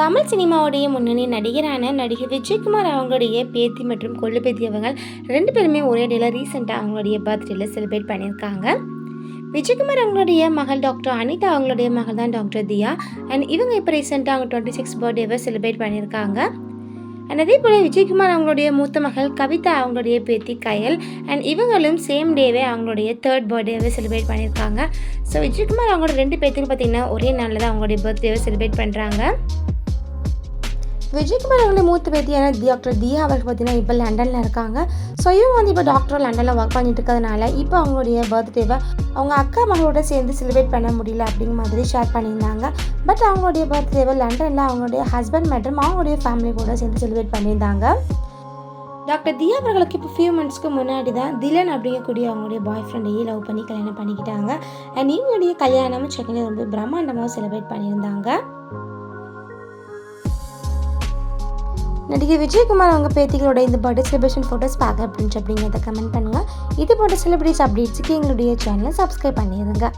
தமிழ் சினிமாவுடைய முன்னணி நடிகரான நடிகர் விஜயகுமார் அவங்களுடைய பேத்தி மற்றும் கொள்ளு பேத்தி அவங்க ரெண்டு பேருமே ஒரே டேல ரீசெண்டாக அவங்களுடைய பர்த்டேல செலிப்ரேட் பண்ணியிருக்காங்க. விஜயகுமார் அவங்களுடைய மகள் டாக்டர் அனிதா அவங்களுடைய மகள் தான் டாக்டர் தியா. அண்ட் இவங்க இப்போ ரீசெண்டாக அவங்க டுவெண்ட்டி சிக்ஸ் பர்த்டேவை செலிப்ரேட் பண்ணியிருக்காங்க. அண்ட் அதே போல் விஜயகுமார் அவங்களுடைய மூத்த மகள் கவிதா அவங்களுடைய பேத்தி கயல். அண்ட் இவங்களும் சேம் டேவே அவங்களுடைய தேர்ட் பர்த்டேவை செலிப்ரேட் பண்ணியிருக்காங்க. ஸோ விஜயகுமார் அவங்களோட ரெண்டு பேர்த்துக்கு பார்த்தீங்கன்னா ஒரே நாளில் தான் அவங்களுடைய பர்த்டேவை செலிப்ரேட் பண்ணுறாங்க விஜயகுமார் அவங்களுடைய மூத்த பேத்தியான டாக்டர் தியா அவர்கள் பார்த்தீங்கன்னா இப்போ லண்டனில் இருக்காங்க. ஸோ இவங்க வந்து இப்போ டாக்டர் லண்டனில் ஒர்க் பண்ணிட்டு இருக்கிறதுனால இப்போ அவங்களுடைய பர்த்டேவை அவங்க அக்கா மகளோட சேர்ந்து செலிப்ரேட் பண்ண முடியல அப்படிங்கிற மாதிரி ஷேர் பண்ணியிருந்தாங்க. பட் அவங்களுடைய பர்த்டேவை லண்டனில் அவங்களுடைய ஹஸ்பண்ட் மற்றும் அவங்களுடைய ஃபேமிலி கூட சேர்ந்து செலிப்ரேட் பண்ணியிருந்தாங்க. டாக்டர் தியா அவர்களுக்கு இப்போ ஃபியூ மந்த்ஸ்க்கு முன்னாடி தான் திலன் அப்படிங்கக்கூடிய அவங்களுடைய பாய் ஃப்ரெண்டையே லவ் பண்ணி கல்யாணம் பண்ணிக்கிட்டாங்க. அண்ட் இவங்களுடைய கல்யாணமும் சென்னையில் ரொம்ப பிரம்மாண்டமாக செலிப்ரேட் பண்ணியிருந்தாங்க. நடிகை விஜயகுமார் அவங்க பேத்திகளோட இந்த பர்த்டே செலிப்ரேஷன் ஃபோட்டோஸ் பார்க்க அப்படின்னு அப்படிங்கிறத கமெண்ட் பண்ணுங்கள் இது போன்ற செலிப்ரிட்டிஸ் அப்டேட்ஸுக்கு எங்களுடைய சேனலை சப்ஸ்கிரைப் பண்ணிடுங்க.